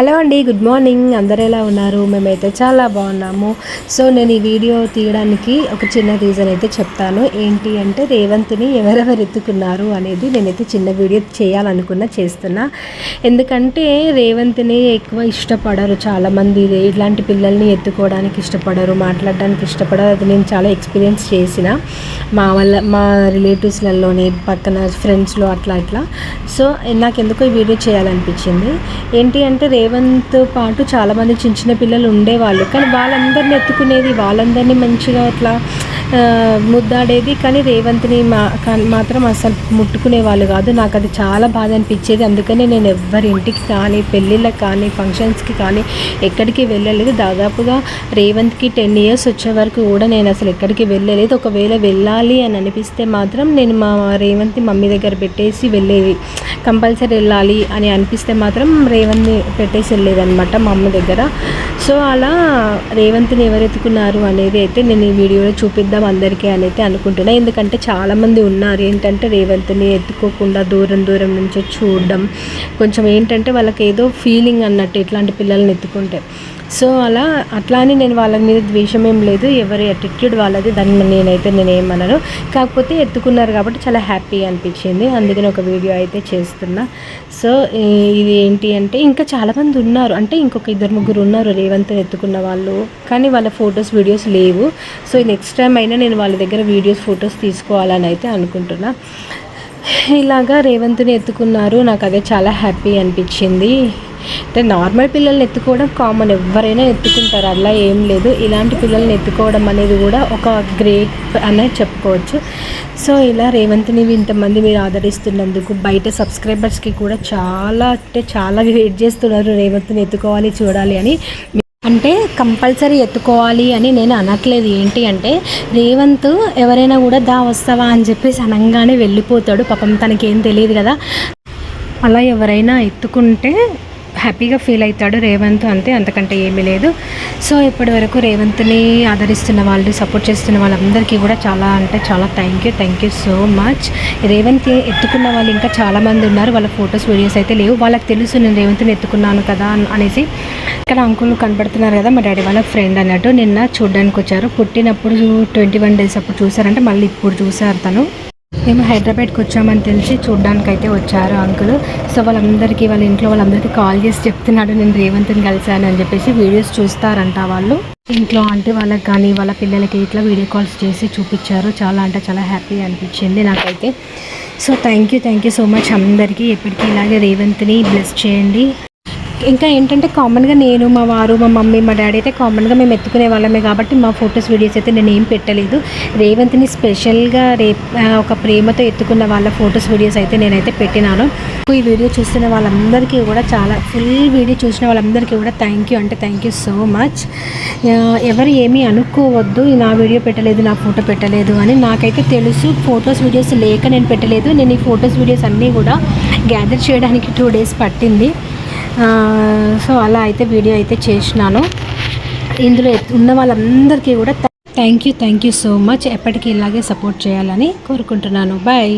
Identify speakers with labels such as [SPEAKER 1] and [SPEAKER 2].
[SPEAKER 1] Hello అండి good morning. అందరు ఎలా ఉన్నారు? మేమైతే చాలా బాగున్నాము. సో నేను ఈ వీడియో తీయడానికి ఒక చిన్న రీజన్ అయితే చెప్తాను. ఏంటి అంటే రేవంత్ని ఎవరెవరు ఎత్తుకున్నారు అనేది నేనైతే చిన్న వీడియో చేయాలనుకున్నా చేస్తున్నా. ఎందుకంటే రేవంత్ని ఎక్కువ ఇష్టపడరు చాలామంది. ఇలాంటి పిల్లల్ని ఎత్తుకోవడానికి ఇష్టపడరు మాట్లాడడానికి ఇష్టపడరు. అది నేను చాలా ఎక్స్పీరియన్స్ చేసిన మా వాళ్ళ మా రిలేటివ్స్లలోనే పక్కన ఫ్రెండ్స్లో అట్లా అట్లా సో నాకు ఎందుకో ఈ వీడియో చేయాలనిపించింది. ఏంటి అంటే రేవంత్ పాటు చాలామంది చిన్న చిన్న పిల్లలు ఉండేవాళ్ళు. కానీ వాళ్ళందరిని ఎత్తుకునేది వాళ్ళందరినీ మంచిగా అట్లా ముద్దాడేది కానీ రేవంత్ని మా మాత్రం అసలు ముట్టుకునే వాళ్ళు కాదు. నాకు అది చాలా బాధ అనిపించేది. అందుకనే నేను ఎవ్వరి ఇంటికి కానీ పెళ్ళిళ్ళకి కానీ ఫంక్షన్స్కి కానీ ఎక్కడికి వెళ్ళలేదు. దాదాపుగా రేవంత్కి టెన్ ఇయర్స్ వచ్చే వరకు కూడా నేను అసలు ఎక్కడికి వెళ్ళలేదు. ఒకవేళ వెళ్ళాలి అని అనిపిస్తే మాత్రం నేను మా రేవంత్ని మమ్మీ దగ్గర పెట్టేసి వెళ్ళేది కంపల్సరీ వెళ్ళాలి అని అనిపిస్తే మాత్రం రేవంత్ని పెట్టేసి వెళ్ళేది అనమాట మా అమ్మ దగ్గర. సో అలా రేవంత్ని ఎవరు ఎత్తుకున్నారు అనేది అయితే నేను ఈ వీడియోలో చూపిద్దాం అందరికీ అని అయితే అనుకుంటున్నా. ఎందుకంటే చాలామంది ఉన్నారు. ఏంటంటే రేవంత్ని ఎత్తుకోకుండా దూరం దూరం నుంచి చూడడం కొంచెం ఏంటంటే వాళ్ళకి ఏదో ఫీలింగ్ అన్నట్టు ఇట్లాంటి పిల్లల్ని ఎత్తుకుంటే. సో అలా అట్లా అని నేను వాళ్ళ మీద ద్వేషం ఏం లేదు. ఎవరి అటిట్యూడ్ వాళ్ళది దాన్ని నేనైతే నేనేమన్నాను కాకపోతే ఎత్తుకున్నారు కాబట్టి చాలా హ్యాపీ అనిపించింది. అందుకని ఒక వీడియో అయితే చేస్తున్నా. సో ఇది ఏంటి అంటే ఇంకా చాలామంది ఉన్నారు. అంటే ఇంకొక ఇద్దరు ముగ్గురు ఉన్నారు రేవంత్ ఎత్తుకున్న వాళ్ళు. కానీ వాళ్ళ ఫొటోస్ వీడియోస్ లేవు. సో నెక్స్ట్ టైం అయినా నేను వాళ్ళ దగ్గర వీడియోస్ ఫొటోస్ తీసుకోవాలని అయితే అనుకుంటున్నా. ఇలాగా రేవంత్ని ఎత్తుకున్నారు. నాకు అదే చాలా హ్యాపీ అనిపించింది. అంటే నార్మల్ పిల్లల్ని ఎత్తుకోవడం కామన్ ఎవరైనా ఎత్తుకుంటారు. అలా ఏం లేదు. ఇలాంటి పిల్లల్ని ఎత్తుకోవడం అనేది కూడా ఒక గ్రేట్ అనేది చెప్పుకోవచ్చు. సో ఇలా రేవంత్ని ఇంతమంది మీరు ఆదరిస్తున్నందుకు బయట సబ్స్క్రైబర్స్కి కూడా చాలా అంటే చాలా వెయిట్ చేస్తున్నారు రేవంత్ని ఎత్తుకోవాలి చూడాలి అని. అంటే కంపల్సరీ ఎత్తుకోవాలి అని నేను అనట్లేదు. ఏంటి అంటే రేవంత్ ఎవరైనా కూడా దా వస్తావా అని చెప్పేసి అనగానే వెళ్ళిపోతాడు. పాపం తనకేం తెలియదు కదా. అలా ఎవరైనా ఎత్తుకుంటే హ్యాపీగా ఫీల్ అవుతాడు రేవంత్ అంతే అంతకంటే ఏమీ లేదు. సో ఇప్పటి వరకు రేవంత్ని ఆదరిస్తున్న వాళ్ళు సపోర్ట్ చేస్తున్న వాళ్ళందరికీ కూడా చాలా అంటే చాలా thank you thank you so much. Revanth ఎత్తుకున్న వాళ్ళు ఇంకా చాలామంది ఉన్నారు. వాళ్ళ ఫొటోస్ వీడియోస్ అయితే లేవు. వాళ్ళకి తెలుసు నేను రేవంత్ని ఎత్తుకున్నాను కదా అనేసి. ఇక్కడ అంకుల్ కనబడుతున్నారు కదా మా డాడీ వాళ్ళ ఫ్రెండ్ అన్నట్టు. నిన్న చూడడానికి వచ్చారు పుట్టినప్పుడు ట్వంటీ వన్ డేస్ అప్పుడు చూసారంటే మళ్ళీ ఇప్పుడు చూసారు తను. మేము హైదరాబాద్కి వచ్చామని తెలిసి చూడడానికి అయితే వచ్చారు అంకుల్. సో వాళ్ళందరికీ వాళ్ళ ఇంట్లో వాళ్ళందరికీ కాల్ చేసి చెప్తున్నాడు నేను రేవంత్ని కలిశాను అని చెప్పేసి వీడియోస్ చూస్తారంట వాళ్ళు. ఇంట్లో అంటే వాళ్ళకి కానీ వాళ్ళ పిల్లలకి ఇట్లా వీడియో కాల్స్ చేసి చూపించారు. చాలా అంటే చాలా హ్యాపీ అనిపించింది నాకైతే. So thank you thank you so much అందరికీ. ఎప్పటికీ ఇలాగే రేవంత్ని బ్లెస్ చేయండి. ఇంకా ఏంటంటే కామన్గా నేను మా వారు మా మమ్మీ మా డాడీ అయితే కామన్గా మేము ఎత్తుకునే వాళ్ళమే కాబట్టి మా ఫొటోస్ వీడియోస్ అయితే నేను ఏం పెట్టలేదు. రేవంత్ని స్పెషల్గా రే ఒక ప్రేమతో ఎత్తుకున్న వాళ్ళ ఫొటోస్ వీడియోస్ అయితే నేనైతే పెట్టినాను. ఈ వీడియో చూస్తున్న వాళ్ళందరికీ కూడా చాలా ఫుల్ వీడియో చూసిన వాళ్ళందరికీ కూడా థ్యాంక్ యూ అంటే థ్యాంక్ యూ సో మచ్ ఎవరు ఏమీ అనుకోవద్దు నా వీడియో పెట్టలేదు నా ఫోటో పెట్టలేదు అని నాకైతే తెలుసు. ఫొటోస్ వీడియోస్ లేక నేను పెట్టలేదు. నేను ఈ ఫొటోస్ వీడియోస్ అన్నీ కూడా గ్యాదర్ చేయడానికి టూ డేస్ పట్టింది. సో అలా అయితే వీడియో అయితే చేసినాను. ఇందులో ఉన్న వాళ్ళందరికీ కూడా thank you thank you so much. ఎప్పటికీ ఇలాగే సపోర్ట్ చేయాలని కోరుకుంటున్నాను. బాయ్.